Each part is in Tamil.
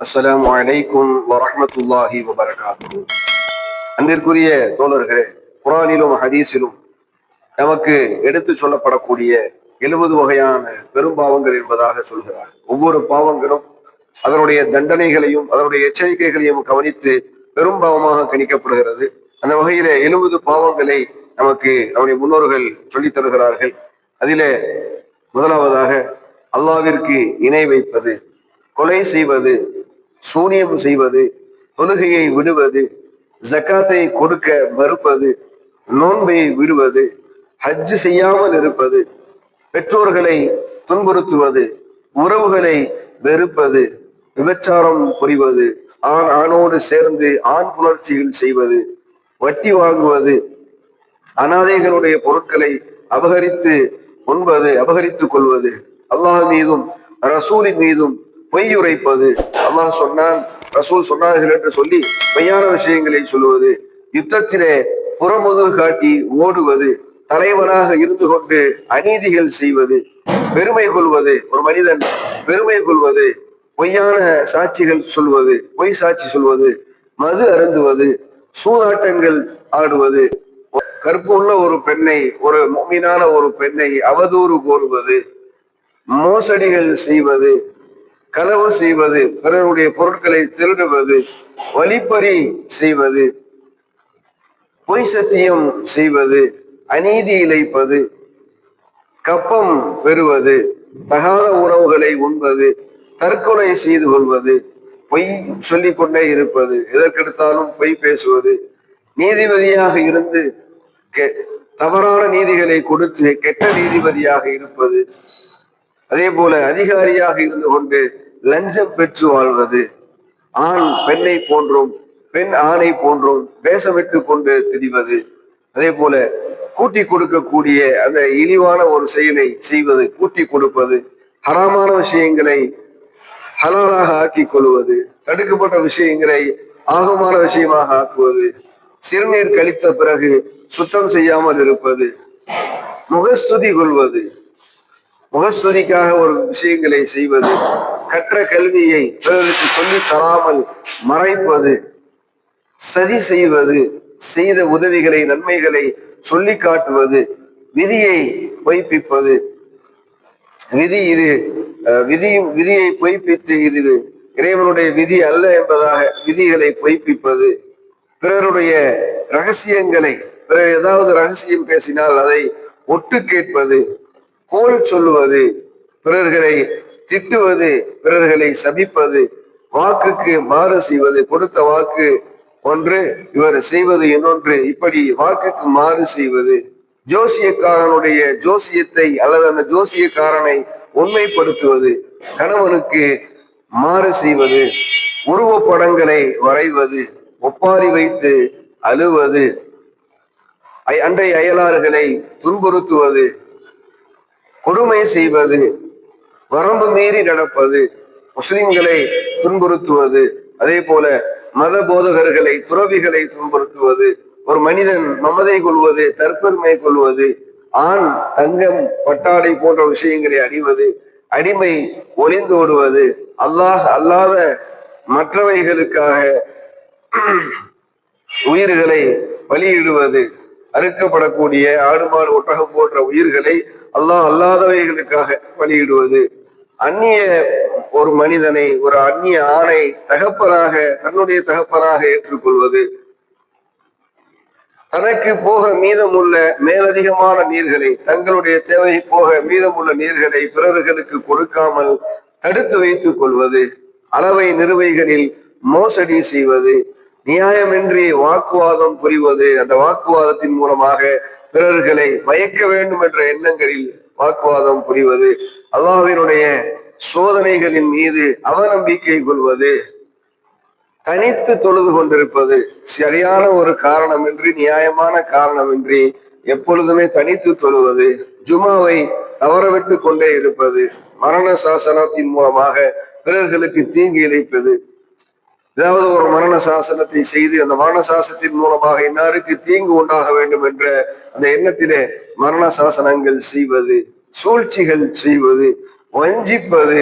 அஸ்லாம் வலைக்கும் வரமத்துல்லாஹி வபரகாத்து அன்பிற்குரிய தோழர்களே குரானிலும் ஹதீஸிலும் நமக்கு எடுத்து சொல்லப்படக்கூடிய எழுபது வகையான பெரும்பாவங்கள் என்பதாக சொல்கிறார் ஒவ்வொரு பாவங்களும் அதனுடைய தண்டனைகளையும் அதனுடைய எச்சரிக்கைகளையும் கவனித்து பெரும்பாவமாக கணிக்கப்படுகிறது. அந்த வகையில எழுபது பாவங்களை நமக்கு நம்முடைய முன்னோர்கள் சொல்லித் தருகிறார்கள். அதிலே முதலாவதாக அல்லாவிற்கு இணை வைப்பது கொலை செய்வது சூனியம் செய்வது தொழுகையை விடுவது ஜக்காத்தை கொடுக்க மறுப்பது நோன்பை விடுவது ஹஜ்ஜு செய்யாமல் இருப்பது பெற்றோர்களை துன்புறுத்துவது உறவுகளை வெறுப்பது விபச்சாரம் புரிவது ஆண் ஆணோடு சேர்ந்து ஆண் புணர்ச்சிகள் செய்வது வட்டி வாங்குவது அனாதைகளுடைய பொருட்களை அபகரித்து உண்பது அபகரித்துக் கொள்வது அல்லாஹ் மீதும் ரசூலின் மீதும் பொய் உரைப்பது அல்லாஹ் சொன்னான் ரசூல் சொன்னார்கள் என்று சொல்லி மெய்யான விஷயங்களை சொல்லுவது யுத்தத்திலே புறமுதுகு காட்டி ஓடுவது தலைவனாக இருந்து கொண்டு அநீதிகள் செய்வது பெருமை கொள்வது ஒரு மனிதன் பெருமை கொள்வது பொய்யான சாட்சிகள் சொல்வது பொய் சாட்சி சொல்வது மது அருந்துவது சூதாட்டங்கள் ஆடுவது கற்பு உள்ள ஒரு பெண்ணை ஒரு மீனான ஒரு பெண்ணை அவதூறு கோருவது மோசடிகள் செய்வது களவு செய்வது பிறருடைய பொருட்களை திருடுவது வழிப்பறி செய்வது பொய் சத்தியம் செய்வது அநீதி இழைப்பது கப்பம் பெறுவது தகாத உணவுகளை உண்பது தற்கொலை செய்து கொள்வது பொய் சொல்லிக் கொண்டே இருப்பது எதற்கெடுத்தாலும் பொய் பேசுவது நீதிபதியாக இருந்து தவறான நீதிகளை கொடுத்து கெட்ட நீதிபதியாக இருப்பது அதே போல அதிகாரியாக இருந்து கொண்டு லஞ்சம் பெற்று வாழ்வது. ஆண் பெண்ணை போன்றும் பெண் ஆணை போன்றும் வேஷமிட்டு கொண்டு திரிவது. அதே போல கூட்டி கொடுக்கக்கூடிய அந்த இழிவான ஒரு செயலை செய்வது கூட்டி கொடுப்பது ஹராமான விஷயங்களை ஹலாலாக ஆக்கி கொள்வது தடுக்கப்பட்ட விஷயங்களை ஆகமான விஷயமாக ஆக்குவது சிறுநீர் கழித்த பிறகு சுத்தம் செய்யாமல் இருப்பது முகஸ்துதி கொள்வது முகஸ்துதிக்காக ஒரு விஷயங்களை செய்வது கற்ற கல்வியை பிறருக்கு சொல்லி தராமல் மறைப்பது சதி செய்வது செய்த உதவிகளை நன்மைகளை சொல்லி காட்டுவது விதியை பொய்ப்பிப்பது. விதி இது விதியும் விதியை பொய்ப்பித்து இது இறைவனுடைய விதி அல்ல என்பதாக விதிகளை பொய்ப்பிப்பது. பிறருடைய ரகசியங்களை பிறர் ஏதாவது ரகசியம் பேசினால் அதை ஒட்டு கேட்பது கோல் சொல்லுவது பிறர்களை திட்டுவது பிறர்களை சபிப்பது வாக்குக்கு மாறு செய்வது கொடுத்த வாக்கு ஒன்று இவர் செய்வது இன்னொன்று இப்படி வாக்குக்கு மாறு செய்வது. ஜோசியக்காரனுடைய ஜோசியத்தை அல்லது அந்த ஜோசியக்காரனை உண்மைப்படுத்துவது கணவனுக்கு மாறு செய்வது உருவப்படங்களை வரைவது ஒப்பாரி வைத்து அழுவது அண்டை அயலாறுகளை துன்புறுத்துவது கொடுமை செய்வது வரம்பு மீறி நடப்பது முஸ்லிம்களை துன்புறுத்துவது அதே போல மத போதகர்களை துறவிகளை துன்புறுத்துவது ஒரு மனிதன் மமதை கொள்வது தற்பெருமை கொள்வது ஆண் தங்கம் பட்டாடை போன்ற விஷயங்களை அணிவது அடிமை ஒளிந்தோடுவது அல்லாஹ் அல்லாத மற்றவைகளுக்காக உயிர்களை பலியிடுவது அறுக்கப்படக்கூடிய ஆடு மாடு ஒட்டகம் போன்ற உயிர்களை அல்லாஹ் அல்லாதவைகளுக்காக பலியிடுவது. அந்நிய ஒரு மனிதனை ஒரு அந்நிய ஆணை தகப்பனாக தன்னுடைய தகப்பனாக ஏற்றுக்கொள்வது. தனக்கு போக மீதமுள்ள மேலதிகமான நீர்களை தங்களுடைய தேவை போக மீதமுள்ள நீர்களை பிறர்களுக்கு கொடுக்காமல் தடுத்து வைத்துக் கொள்வது. அளவை நிறுவைகளில் மோசடி செய்வது. நியாயமின்றி வாக்குவாதம் புரிவது. அந்த வாக்குவாதத்தின் மூலமாக பிறர்களை மயக்க வேண்டும் என்ற எண்ணங்களில் வாக்குவாதம் புரிவது அல்லாஹினுடைய சோதனைகளின் மீது அவநம்பிக்கை கொள்வது தனித்து தொழுது கொண்டிருப்பது சரியான ஒரு காரணமின்றி நியாயமான காரணமின்றி எப்பொழுதுமே தனித்து தொழுவது ஜுமாவை தவறவிட்டு கொண்டே இருப்பது மரண சாசனத்தின் மூலமாக பிறர்களுக்கு தீங்கு இழைப்பது ஏதாவது ஒரு மரண சாசனத்தை செய்து அந்த மரண சாசனத்தின் மூலமாக இன்னாருக்கு தீங்கு உண்டாக வேண்டும் என்ற அந்த எண்ணத்திலே மரண சாசனங்கள் செய்வது சூழ்ச்சிகள் செய்வது வஞ்சிப்பது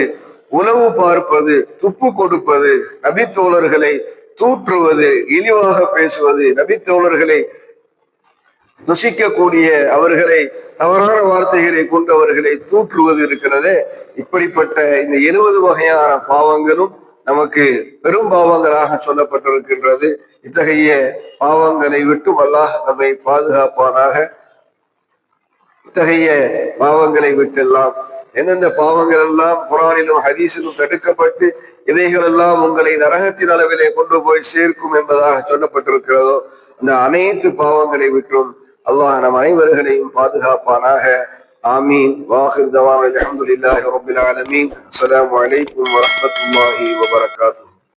உளவு பார்ப்பது துப்பு கொடுப்பது நபித்தோழர்களை தூற்றுவது இழிவாக பேசுவது நபித்தோழர்களை துசிக்கக்கூடிய அவர்களை தவறான வார்த்தைகளை கொண்டு அவர்களை தூற்றுவது இருக்கிறதே. இப்படிப்பட்ட இந்த எழுபது வகையான பாவங்களும் நமக்கு பெரும் பாவங்களாக சொல்லப்பட்டிருக்கின்றது. இத்தகைய பாவங்களை விட்டு அல்லாஹ் நம்மை பாதுகாப்பானாக. இத்தகைய பாவங்களை விட்டெல்லாம் எந்தெந்த பாவங்கள் எல்லாம் குரானிலும் ஹதீஸிலும் தடுக்கப்பட்டு இவைகள் எல்லாம் உங்களை நரகத்தின் அளவிலே கொண்டு போய் சேர்க்கும் என்பதாக சொல்லப்பட்டிருக்கிறதோ அந்த அனைத்து பாவங்களை விட்டும் அல்லாஹ் நம் அனைவர்களையும் பாதுகாப்பானாக. آمين. وآخر دوار الحمد لله رب العالمين. السلام عليكم ورحمة الله وبركاته.